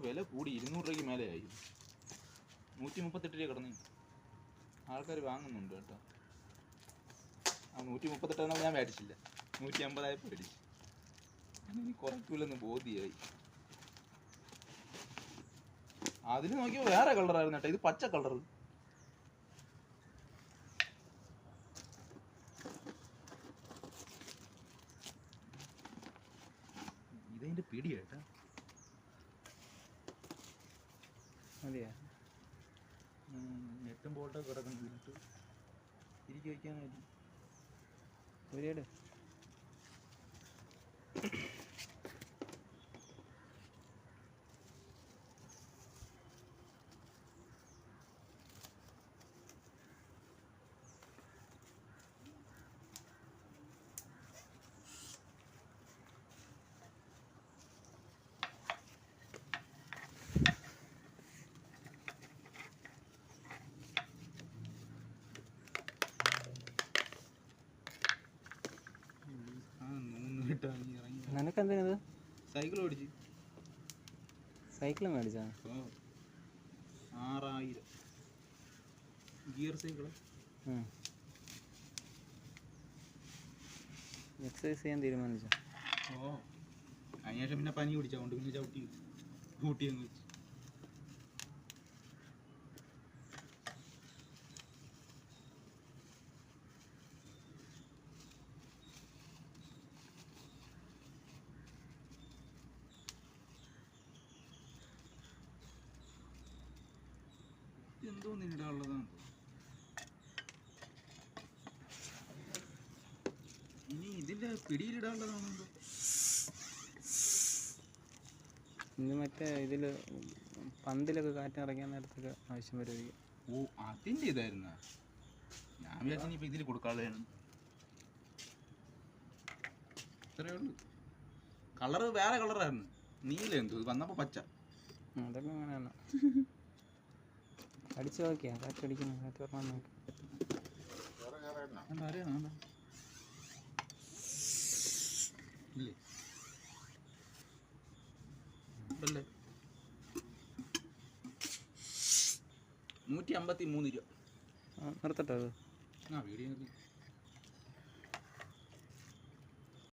ഇപ്പൊ വില കൂടി ഇരുന്നൂറ് രൂപയ്ക്ക് മേലെ ആയി നൂറ്റി മുപ്പത്തെട്ട് രൂപ കിടന്നു. ആൾക്കാർ വാങ്ങുന്നുണ്ട് കേട്ടോ. ആ നൂറ്റി മുപ്പത്തെട്ടാണെന്ന് ഞാൻ മേടിച്ചില്ല. നൂറ്റി അമ്പതായപ്പോൾ മേടിച്ചു ഇനി കുറയ്ക്കൂലെന്ന് ബോധ്യമായി അതിന് നോക്കിയപ്പോൾ വേറെ കളറായിരുന്നു കേട്ടോ. ഇത് പച്ച കളർ ഇതതിന്റെ പിടി മതിയാ? നെറ്റും ബോട്ടൊക്കെ കിടക്കുന്നു. ഇരുട്ട്. തിരികെ വയ്ക്കാനായിട്ട് ആ സൈക്കിൾ ഓടിച്ച്. സൈക്കിൾ മേടിച്ചാ ഓ ആറായിരം. Gear cycle. എക്സസൈസ് ചെയ്യാൻ തീരുമാനിച്ചോ? ഓ അതിനുശേഷം പിന്നെ പനി പിടിച്ചോണ്ട് പിന്നെ ചവിട്ടി കൂട്ടി അങ്ങ് വെച്ച്. എന്തോ നീടാനുള്ളതാണ് ഇനി ഇതിന്റെ പിടിയിലിടാനുള്ളതാണോ ഇന്ന് ഇനി മറ്റേ ഇതിൽ പന്തിലൊക്കെ കാറ്റിറങ്ങിയ നേരത്തൊക്കെ ആവശ്യം വരുമായിരിക്കും ഓ അതിന്റെ ഇതായിരുന്ന? ഞാൻ വിചാരിച്ചു ഇതിൽ ഇതിൽ കൊടുക്കാനുള്ളതാണ് ഇത്രയേ ഉള്ളൂ. കളറ് വേറെ കളറായിരുന്നു നീല എന്തോ ഇത് വന്നപ്പോ പച്ച. അതൊക്കെ അങ്ങനെയാണ്. അടിച്ചു നോക്കിയാ കാറ്റടിക്കുന്നു കാറ്റ് പറഞ്ഞാൽ നോക്കി? ഇല്ലേ? നൂറ്റി അമ്പത്തി മൂന്ന് രൂപ നിർത്തട്ടോ അത്. ആ വീഡിയോ